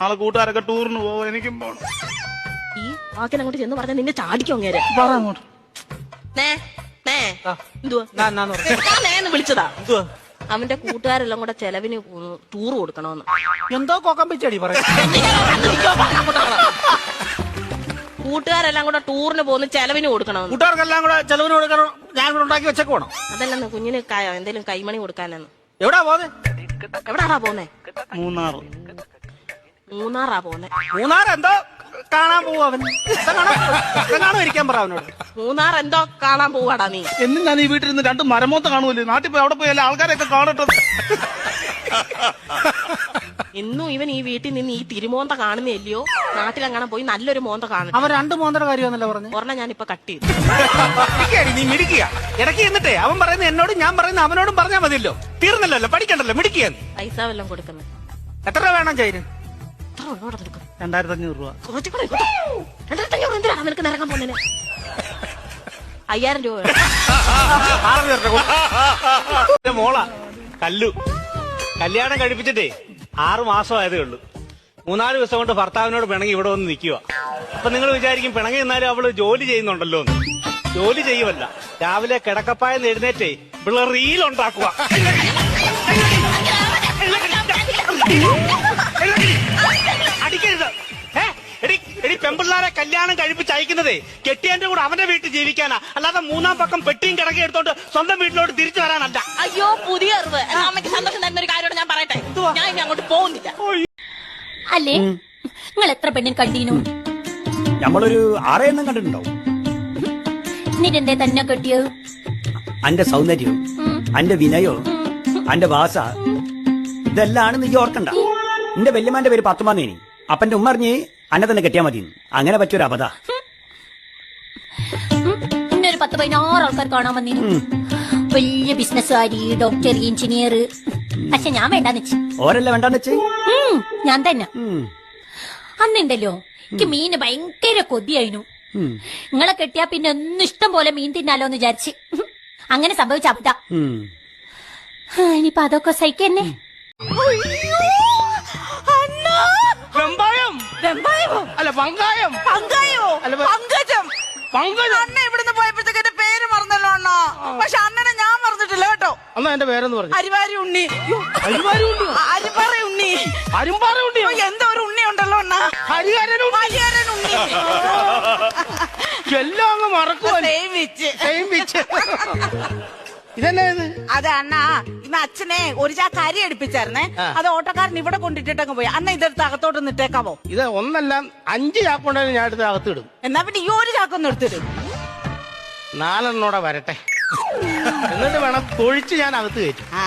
നാളെ കൂട്ടുകാരൊക്കെ ടൂറിന് പോവാ എനിക്കും പോണം. ഈ വാക്കിന് അങ്ങോട്ട് ചെന്ന് പറഞ്ഞാൽ നിന്നെ ചാടിക്കോ അങ്ങേരെ. പറ അങ്ങോട്ട്. നേ നേ എന്തുവാ? ഞാൻ എന്നാന്ന് പറഞ്ഞു ഞാൻ നേന്ന് വിളിച്ചതാ. എന്തുവാ? അവന്റെ കൂട്ടുകാരെല്ലാം കൂടെ ചെലവിന് ടൂർ കൊടുക്കണോന്ന്. എന്തോ കൊക്കമ്പിച്ചടി പറയാം. കൂട്ടുകാരെല്ലാം കൂടെ ടൂറിന് പോകുന്ന ചെലവിന് കൊടുക്കണമെന്ന് കൂട്ടുകാർക്കെല്ലാം കൂടെ ചെലവിന് കൊടുക്കണം? ഞാൻ കൂടെ ഉണ്ടാക്കി വെച്ചേക്ക് വേണം അതല്ലെന്ന് കുഞ്ഞിന് ക- എന്തേലും കൈമണി കൊടുക്കാനെന്ന്. എവിടാ പോന്നെ? എവിടാടാ പോന്നെ? മൂന്നാർ മൂന്നാറാ പോന്നെ. മൂന്നാർ എന്തോ കാണാൻ പോവും അവൻ. കാണാൻ ഇരിക്കാൻ പറ അവനോട്. മൂന്നാർ എന്തോ കാണാൻ പോവാടാ നീ. എന്നും ഞാൻ ഈ വീട്ടിൽ നിന്ന് രണ്ട് മരമോത്ത കാണുമല്ലോ നാട്ടിൽ പോയി അവിടെ പോയി ആൾക്കാരെയൊക്കെ കാണട്ടെ. ഇന്നും ഇവൻ ഈ വീട്ടിൽ നിന്ന് ഈ തിരുമോന്ത കാണുന്നില്ലയോ നാട്ടിലങ്ങനെ പോയി നല്ലൊരു മോന്ത കാണും അവൻ രണ്ട് മോന്തയുടെ കാര്യം പറഞ്ഞു? ഒരെണ്ണം ഞാൻ ഇപ്പൊ കട്ട് ചെയ്തു. നീ മിടിക്കുക ഇടയ്ക്ക് എന്നിട്ടേ അവൻ പറയുന്ന എന്നോടും ഞാൻ പറയുന്ന അവനോടും പറഞ്ഞാൽ മതിയല്ലോ. തീർന്നല്ലോ പഠിക്കണ്ടല്ലോ മിടിക്കുക. പൈസ വല്ലതും കൊടുക്കുന്നത് എത്ര രൂപ വേണം ചൈന്? എത്ര ഉള്ളോടെ നിനക്ക് രണ്ടായിരത്തി അഞ്ഞൂറ് രൂപ കുറച്ചുകൂടെ എന്തിനാണ് നിനക്ക് പോകുന്നതിന് അയ്യായിരം രൂപ. എന്റെ മോള കല്ലു കല്യാണം കഴിപ്പിച്ചിട്ടേ ആറു മാസമായതേ ഉള്ളൂ മൂന്നാൽ ദിവസം കൊണ്ട് ഭർത്താവിനോട് പിണങ്ങി ഇവിടെ വന്ന് നിൽക്കുക അപ്പൊ നിങ്ങൾ വിചാരിക്കും പിണങ്ങി എന്നാലും അവൾ ജോലി ചെയ്യുന്നുണ്ടല്ലോ എന്ന് ജോലി ചെയ്യുമല്ല രാവിലെ കിടക്കപ്പായ എഴുന്നേറ്റേ ഇവിടെ റീൽ പെമ്പിള്ളാരെ കല്യാണം കഴിപ്പിച്ച് അയക്കുന്നതേ കെട്ടിയന്റെ കൂടെ അവന്റെ വീട്ടിൽ ജീവിക്കാനാ. അല്ലാതെ മൂന്നാം പക്കം പെട്ടിയും കിടക്കി എടുത്തോണ്ട് സ്വന്തം വീട്ടിലോട്ട് തിരിച്ചു വരാനല്ല. അയ്യോ പുതിയ അറിവ്. എന്നാ അമ്മയ്ക്ക് സന്തോഷം തരുന്ന ഒരു കാര്യമാണ് ഞാൻ പറയട്ടെ? ഞാൻ ഇനി അങ്ങോട്ട് പോകുന്നില്ല. അല്ലേ? നിങ്ങൾ എത്ര പെണ്ണിന് കണ്ടീനു? നമ്മളൊരു ആറെണ്ണം കണ്ടിട്ടുണ്ടാവും. എന്നിട്ട് എന്തേ തന്നെ കെട്ടിയത്? അന്റെ സൗന്ദര്യവും അന്റെ വിനയവും അന്റെ ഭാഷ ഇതെല്ലാം നീ ഓർക്കണ്ട. നിന്റെ വല്യമാന്റെ പേര് പത്തുമാന്നേനി അപ്പന്റെ ഉമ്മ അറിഞ്ഞ് അന്നെ തന്നെ കെട്ടിയാ മതി. അങ്ങനെ പറ്റിയൊരു അബദ്ധ. പിന്നെ ഒരു പത്ത് പതിനാറ് ആൾക്കാർ കാണാൻ വന്നിരുന്നു വലിയ ബിസിനസ്സുകാരി ഡോക്ടർ എഞ്ചിനീയർ പക്ഷെ ഞാൻ വേണ്ടാന്ന് വെച്ചു. ഓരല്ല വേണ്ടാന്ന് വെച്ചേ? ഞാൻ തന്നെ. അന്നുണ്ടല്ലോ എനിക്ക് മീന് ഭയങ്കര കൊതിയായിരുന്നു നിങ്ങളെ കെട്ടിയാ പിന്നെ ഒന്നും ഇഷ്ടം പോലെ മീൻ തിന്നാലോ എന്ന് വിചാരിച്ച്. അങ്ങനെ സംഭവിച്ച അബദ്ധ. ഇനിയിപ്പൊ അതൊക്കെ സഹിക്കന്നെ. അല്ല പങ്കായം. പങ്കായോ? അല്ല, വെ- പങ്കജം. പങ്കജം. അണ്ണ ഇവിടുന്ന് പോയപ്പോഴത്തേക്ക് എന്റെ പേര് മറന്നല്ലോ അണ്ണ. പക്ഷെ അണ്ണനെ ഞാൻ മറന്നിട്ടില്ല കേട്ടോ. അന്നാ എന്റെ പേരെന്ന് പറഞ്ഞു. അരിവാരി ഉണ്ണി. യ്യോ, അരിവാരി ഉണ്ണി. ആ, അരിപ്പാറ ഉണ്ണി. അരുമ്പാറ ഉണ്ണി. അയ്യോ, എന്തോ ഒരു ഉണ്ണി ഉണ്ടല്ലോ അണ്ണ. ഹരിഹരൻ ഉണ്ണി. ഹരിഹരൻ ഉണ്ണി. എല്ലാം അങ്ങ് മറക്കുവാ സേവിച്ച് സെയിം പിച്ച് ഇതെന്നാ ഇത്? അതെ അണ്ണാ ഇന്ന് അച്ഛനെ ഒരു ചാക്ക് അരി എടുപ്പിച്ചായിരുന്നേ. അത് ഓട്ടോക്കാരൻ ഇവിടെ കൊണ്ടിട്ടിട്ടങ്ങ് പോയി. അണ്ണ ഇതെടുത്ത് അകത്തോട്ട് നിട്ടേക്കാവോ ഇത് ഒന്നല്ല അഞ്ച് ചാക്കുണ്ടെങ്കിൽ ഞാൻ എടുത്ത് അകത്തിടും. എന്നാ പിന്നെ ഈ ഒരു ചാക്കൊന്നും എടുത്തിടും. നാലെണ്ണോടെ വരട്ടെ. എന്നിട്ട് വേണം തൊഴിച്ച് ഞാൻ അകത്ത് കയറ്റും. ആ.